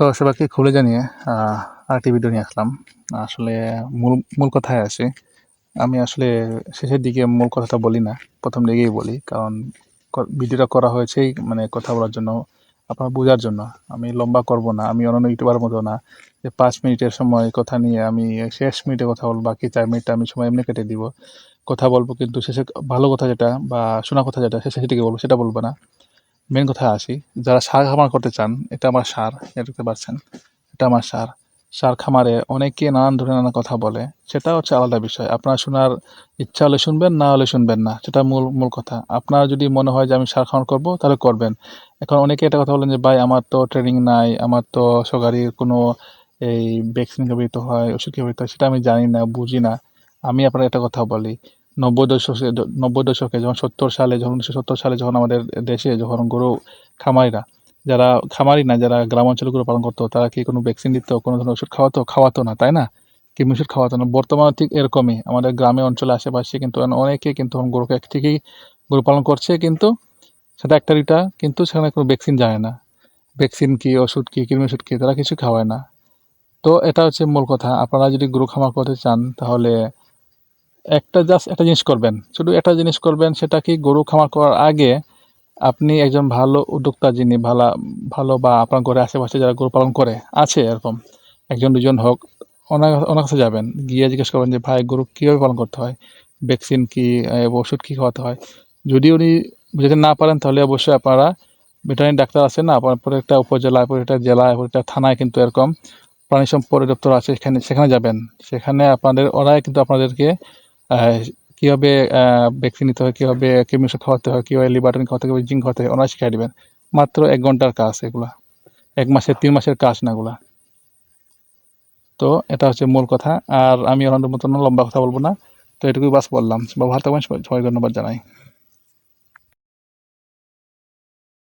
তো সবাইকে খুলে জানিয়ে আরেকটি ভিডিও নিয়ে আসলাম। আসলে মূল মূল কথায় আসি। আমি আসলে শেষের দিকে মূল কথাটা বলি না, প্রথম দিকেই বলি। কারণ ভিডিওটা করা হয়েছেই মানে কথা বলার জন্য, আপনার বোঝার জন্য। আমি লম্বা করব না, আমি অন্যান্য ইউটিউবার মতো না। যে পাঁচ মিনিটের সময় কথা নিয়ে আমি শেষ মিনিটে কথা বলব, বাকি চার মিনিটটা আমি সময় এমনি কেটে দিব। কথা বলব কিন্তু শেষে ভালো কথা যেটা বা শোনা কথা যেটা, শেষের দিকে বলব, সেটা বলব না। মেন কথায় আসি, যারা সার খামার করতে চান, এটা আমার সার, এটা দেখতে পাচ্ছেন, এটা আমার সার। সার খামারে অনেকে নানান ধরনের নানা কথা বলে, সেটা হচ্ছে আলাদা বিষয়। আপনার শোনার ইচ্ছা হলে শুনবেন, না হলে শুনবেন না, সেটা মূল মূল কথা। আপনার যদি মনে হয় যে আমি সার খামার করব, তাহলে করবেন। এখন অনেকে এটা কথা বলেন যে, ভাই, আমার তো ট্রেনিং নাই, আমার তো সরকারি কোনো এই ভ্যাকসিন ব্যবহৃত হয়, ওষুধ ব্যবহৃত হয়, সেটা আমি জানি না, বুঝি না। আমি আপনার একটা কথা বলি নব্বই দশকে নব্বই দশকে যখন সত্তর সালে, যখন উনিশশো সত্তর সালে যখন আমাদের দেশে যখন গরু খামারিরা, যারা খামারি না, যারা গ্রাম অঞ্চলে গরু পালন করতো, তারা কি কোনো ভ্যাকসিন দিত, কোনো ধরনের ওষুধ খাওয়াতো? খাওয়াতো না, তাই না? কি ওষুধ খাওয়াতো না। বর্তমানে ঠিক এরকমই। আমাদের গ্রামে, অঞ্চলে, আশেপাশে কিন্তু অনেকে কিন্তু গরুকে এক ঠিকই গরু পালন করছে, কিন্তু সেটা একটা কিন্তু সেখানে কোনো ভ্যাকসিন জানে না। ভ্যাকসিন কী, ওষুধ কী, কৃমি ওষুধ কি, তারা কিছু খাওয়ায় না। তো এটা হচ্ছে মূল কথা। আপনারা যদি গরু খামার করতে চান, তাহলে একটা জাস্ট একটা জিনিস করবেন। শুধু একটা জিনিস করবেন, সেটা কি গরু খামার করার আগে আপনি একজন ভালো উদ্যোক্তা যিনি, ভালো ভালো বা আপনার ঘরে আশেপাশে যারা গরু পালন করে, আছে এরকম, একজন, দুজন হোক, ওনার ওনার কাছে যাবেন, গিয়ে জিজ্ঞেস করবেন যে, ভাই, গরু কীভাবে পালন করতে হয়? ভ্যাকসিন কি ওষুধ কী খাওয়াতে হয়? যদি উনি বুঝতে না পারেন, তাহলে অবশ্যই আপনারা ভেটেরিনারি ডাক্তার আছে না, আপনার পরে একটা উপজেলায় পরে একটা জেলায় পরে একটা থানায় কিন্তু এরকম প্রাণী সম্পদ দপ্তর আছে, সেখানে সেখানে যাবেন। সেখানে আপনাদের, ওরাই কিন্তু আপনাদেরকে কীভাবে ভ্যাকসিন নিতে হয়, কীভাবে কৃমিনাশক খাওয়াতে হয়, কীভাবে লিবার্টিন খাওয়াতে হবে জিঙ্ক খাওয়াতে হয়, ওনারা শিখিয়ে দেবেন। মাত্র এক ঘণ্টার কাজ এগুলা। এক মাসের, তিন মাসের কাজ না এগুলা। তো এটা হচ্ছে মূল কথা। আর আমি ওনাদের মতন লম্বা কথা বলব না। তো এটুকুই বাস বললাম। বা ভালো থাকবেন। সবাই ধন্যবাদ জানাই।